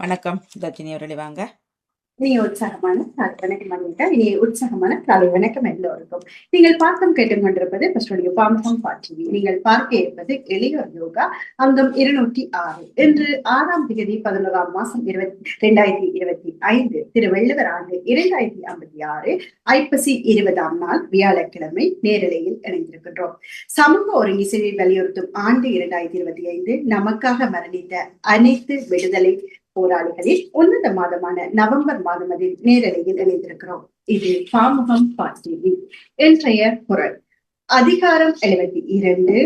வணக்கம். தர்ஜினி அவர்களே வாங்க. இனிய உற்சாகமான காலை வணக்கம் அனிதா இனி உற்சாகமான காலை வணக்கம் எல்லோருக்கும். நீங்கள் பார்க்கும் கேட்டுக் கொண்டிருப்பது பஸ்டுடைய பாம்பம் பாட்டி நீங்கள் பார்க்க இருப்பது எளியோர் யோகா அங்கம் இருநூற்றி ஆறு. இன்று ஆறாம் தேதி பதினோராம் மாசம் இருபத்தி இரண்டாயிரத்தி இருபத்தி ஐந்து திருவள்ளுவர் ஆண்டு இரண்டாயிரத்தி ஐம்பத்தி ஆறு ஐப்பசி இருபதாம் நாள் வியாழக்கிழமை நேரலையில் இணைந்திருக்கின்றோம். சமூக ஒருங்கிசையை வலியுறுத்தும் ஆண்டு இரண்டாயிரத்தி இருபத்தி ஐந்து நமக்காக மரணித்த அனைத்து விடுதலை போராளிகளில் உன்னத மாதமான நவம்பர் மாதம் அதில் நேரலையில் இணைந்திருக்கிறோம் இது பாமுகம் பாட்டிவி இன்றைய குரல். அதிகாரம் எழுபத்தி இரண்டு.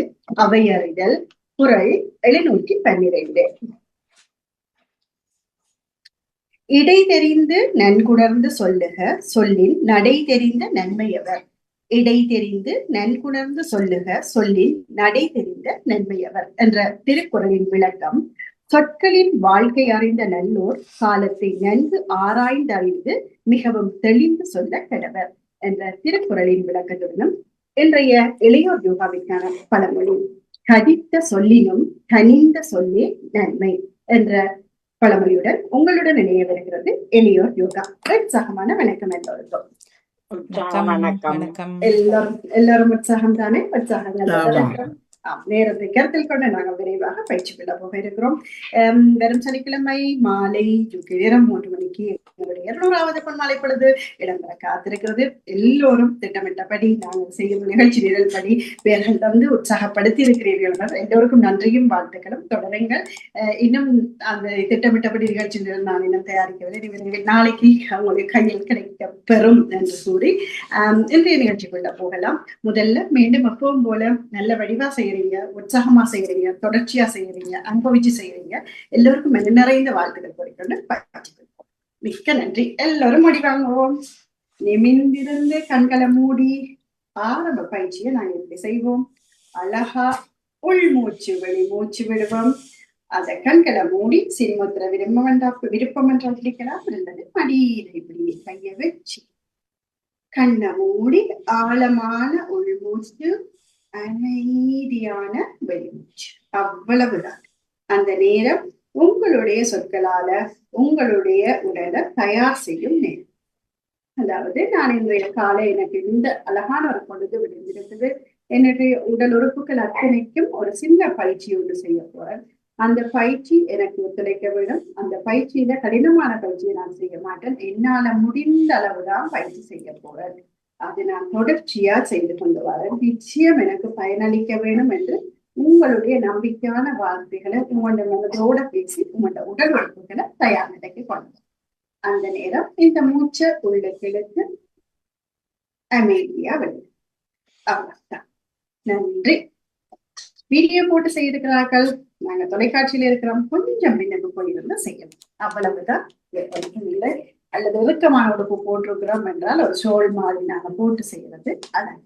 அவையறிதல். குரல் எழுநூற்றி பன்னிரண்டு. இடை தெரிந்து நன்குணர்ந்து சொல்லுக. சொல்லின் நடை தெரிந்த நன்மையவர். இடை தெரிந்து நன்குணர்ந்து சொல்லுக. சொல்லின் நடை தெரிந்த நன்மையவர். என்ற திருக்குறளின் விளக்கம் சொற்களின் வாழ்க்கை அறிந்த நல்லோர் காலத்தை நன்கு ஆராய்ந்து அறிந்து மிகவும் தெளிந்து சொல்ல கடவர் என்ற திருக்குறளின் விளக்கத்துடனும் இன்றைய இளையோர் யோகாவிற்கான பழமொழி கதித்த சொல்லினும் கனிந்த சொல்லே நன்மை என்ற பழமொழியுடன் உங்களுடன் இணையவிருக்கிறது எளியோர் யோகா. உற்சாகமான வணக்கம் எல்லோருக்கும். வணக்கம். எல்லாரும் எல்லாரும் உற்சாகம் தானே உற்சாகம் நேரத்தை கருத்தில் கொண்டு நாங்கள் விரைவாக பயிற்சி கொள்ள போக இருக்கிறோம் வெறும் சனிக்கிழமை மாலை நேரம் மூன்று மணிக்கு எங்களுடைய இருநூறாவது பொன்மாலை பொழுது இடம்பெற காத்திருக்கிறது. எல்லோரும் திட்டமிட்டபடி நாங்கள் செய்யும் நிகழ்ச்சி நிரல்படி பேர்கள் தந்து உற்சாகப்படுத்தி இருக்கிறீர்கள் எல்லோருக்கும் நன்றியும் வாழ்த்துக்களும். தொடருங்கள். இன்னும் அந்த திட்டமிட்டபடி நிகழ்ச்சி நிரல் நான் இன்னும் தயாரிக்கவில்லை. நாளைக்கு அவங்களுடைய கையில் கிடைக்க பெறும் என்று கூறி இன்றைய நிகழ்ச்சிக்குள்ள போகலாம். முதல்ல மீண்டும் எப்பவும் போல நல்ல வடிவா செய்யறீங்க உற்சாகமா செய்யறீங்க தொடர்ச்சியா செய்யறீங்க அனுபவிச்சு செய்யறீங்க. எல்லோருக்கும் மெல்ல நிறைந்த வாழ்த்துக்கள் குறிக்கொண்டு பயிற்சிகள் மிக்க நன்றி. எல்லாரும் முடி வாங்குவோம். நிமிந்திருந்து கண்களை மூடி ஆரம்ப பயிற்சியை நாங்கள் எப்படி செய்வோம். அழகா உள் மூச்சு வெளி மூச்சு விடுவோம். அத கண்களை மூடி சினிமத்துல விரும்பம் என்றா விருப்பம் என்றால் பிடிக்கலாம் அல்லது மடியில இப்படி கைய வச்சு கண்ணை மூடி ஆழமான உள்மூச்சு அமைதியான வெளிமூச்சு அவ்வளவுதான். அந்த நேரம் உங்களுடைய சொற்களால உங்களுடைய உடலை தயார் செய்யும் நேரம். அதாவது நான் இன்றைய காலை எனக்கு இந்த அழகான ஒரு பொழுது விடுந்திருந்தது என்னுடைய உடல் உறுப்புகள் அத்தனைக்கும் ஒரு சின்ன பயிற்சி ஒன்று செய்ய போறேன். அந்த பயிற்சி எனக்கு ஒத்துழைக்க வேண்டும். அந்த பயிற்சியில கடினமான பயிற்சியை நான் செய்ய மாட்டேன். என்னால முடிந்த அளவுதான் பயிற்சி செய்ய போறேன். அதை நான் தொடர்ச்சியா செய்து கொண்டு வரேன். நிச்சயம் எனக்கு பயனளிக்க வேண்டும் என்று உங்களுடைய நம்பிக்கையான வார்த்தைகளை உங்களோட மனதோட பேசி உங்களோட உடல் உழைப்புகளை தயார் நிலைக்கு கொண்டு அந்த நேரம் இந்த மூச்சை உள்ள கிழக்கு அமைதியா வருது அவ்வளவுதான். நன்றி. வீடியோ போட்டு செய்திருக்கிறார்கள். நாங்க தொலைக்காட்சியில இருக்கிறோம் கொஞ்சம் பின்னுக்கு போயிருந்து செய்யணும். அவ்வளவுதான். இல்லை. அல்லது இறுக்கமான உடுப்பு போட்டிருக்கிறோம் என்றால் ஒரு சோல் மாதிரி நாங்க போட்டு செய்யறது அழகு